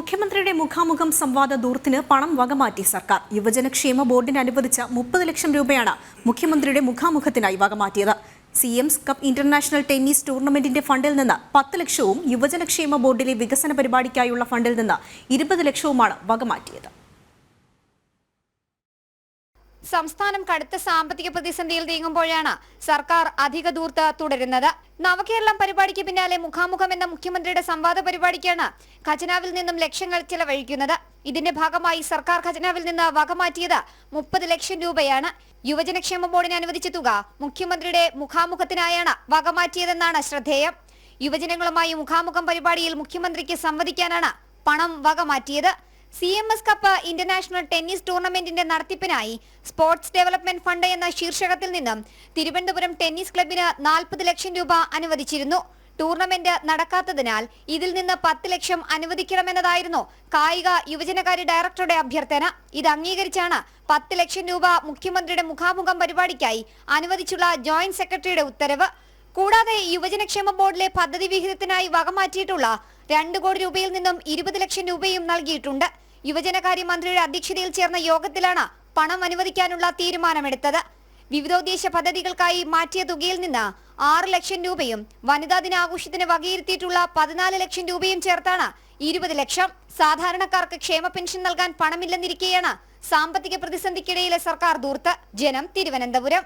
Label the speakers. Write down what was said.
Speaker 1: മുഖ്യമന്ത്രിയുടെ മുഖാമുഖം സംവാദ ദൂർത്തിന് പണം വകമാറ്റി സർക്കാർ. യുവജനക്ഷേമ ബോർഡിന് അനുവദിച്ച മുപ്പത് ലക്ഷം രൂപയാണ് മുഖ്യമന്ത്രിയുടെ മുഖാമുഖത്തിനായി വകമാറ്റിയത്. സി കപ്പ് ഇന്റർനാഷണൽ ടെന്നീസ് ടൂർണമെന്റിന്റെ ഫണ്ടിൽ നിന്ന് പത്ത് ലക്ഷവും യുവജനക്ഷേമ ബോർഡിലെ വികസന പരിപാടിക്കായുള്ള ഫണ്ടിൽ നിന്ന് ഇരുപത് ലക്ഷവുമാണ് വകമാറ്റിയത്.
Speaker 2: സംസ്ഥാനം കടുത്ത സാമ്പത്തിക പ്രതിസന്ധിയിൽ നീങ്ങുമ്പോഴാണ് സർക്കാർ അധിക ദൂർത്ത് തുടരുന്നത്. നവകേരളം പരിപാടിക്ക് പിന്നാലെ മുഖാമുഖം എന്ന മുഖ്യമന്ത്രിയുടെ സംവാദ പരിപാടിക്കാണ് ഖജനാവിൽ നിന്നും ലക്ഷങ്ങൾ ചെലവഴിക്കുന്നത്. ഇതിന്റെ ഭാഗമായി സർക്കാർ ഖജനാവിൽ നിന്ന് വകമാറ്റിയത് മുപ്പത് ലക്ഷം രൂപയാണ്. യുവജനക്ഷേമ ബോർഡിന് അനുവദിച്ച തുക മുഖ്യമന്ത്രിയുടെ മുഖാമുഖത്തിനായാണ് വകമാറ്റിയതെന്നാണ് ശ്രദ്ധേയം. യുവജനങ്ങളുമായി മുഖാമുഖം പരിപാടിയിൽ മുഖ്യമന്ത്രിക്ക് സംവദിക്കാനാണ് പണം വകമാറ്റിയത് C M S cup international tennis ടൂർണമെന്റിന്റെ നടത്തിപ്പിനായി സ്പോർട്സ് ഡെവലപ്മെന്റ് ഫണ്ട് എന്ന ശീർഷകത്തിൽ നിന്നും തിരുവനന്തപുരം ടെന്നീസ് ക്ലബിന് നാൽപ്പത് ലക്ഷം രൂപ അനുവദിച്ചിരുന്നു. ടൂർണമെന്റ് നടക്കാത്തതിനാൽ ഇതിൽ നിന്ന് പത്ത് ലക്ഷം അനുവദിക്കണമെന്നതായിരുന്നു കായിക യുവജനകാര്യ ഡയറക്ടറുടെ അഭ്യർത്ഥന. ഇത് അംഗീകരിച്ചാണ് പത്ത് ലക്ഷം രൂപ മുഖ്യമന്ത്രിയുടെ മുഖാമുഖം പരിപാടിക്കായി അനുവദിച്ചുള്ള ജോയിന്റ് സെക്രട്ടറിയുടെ ഉത്തരവ്. കൂടാതെ യുവജനക്ഷേമ ബോർഡിലെ പദ്ധതി വിഹിതത്തിനായി വകമാറ്റിയിട്ടുള്ള രണ്ട് കോടി രൂപയിൽ നിന്നും ഇരുപത് ലക്ഷം രൂപയും നൽകിയിട്ടുണ്ട്. യുവജനകാര്യ മന്ത്രിയുടെ അധ്യക്ഷതയിൽ ചേർന്ന യോഗത്തിലാണ് പണം അനുവദിക്കാനുള്ള തീരുമാനമെടുത്തത്. വിവിധോദ്ദേശ പദ്ധതികൾക്കായി മാറ്റിയ തുകയിൽ നിന്ന് ആറ് ലക്ഷം രൂപയും വനിതാ ദിനാഘോഷത്തിന് വകയിരുത്തിയിട്ടുള്ള പതിനാല് ലക്ഷം രൂപയും ചേർത്താണ് ഇരുപത് ലക്ഷം. സാധാരണക്കാർക്ക് ക്ഷേമ പെൻഷൻ നൽകാൻ പണമില്ലെന്നിരിക്കെയാണ് സാമ്പത്തിക പ്രതിസന്ധിക്കിടയിലെ സർക്കാർ ദൂർത്ത്. ജനം തിരുവനന്തപുരം.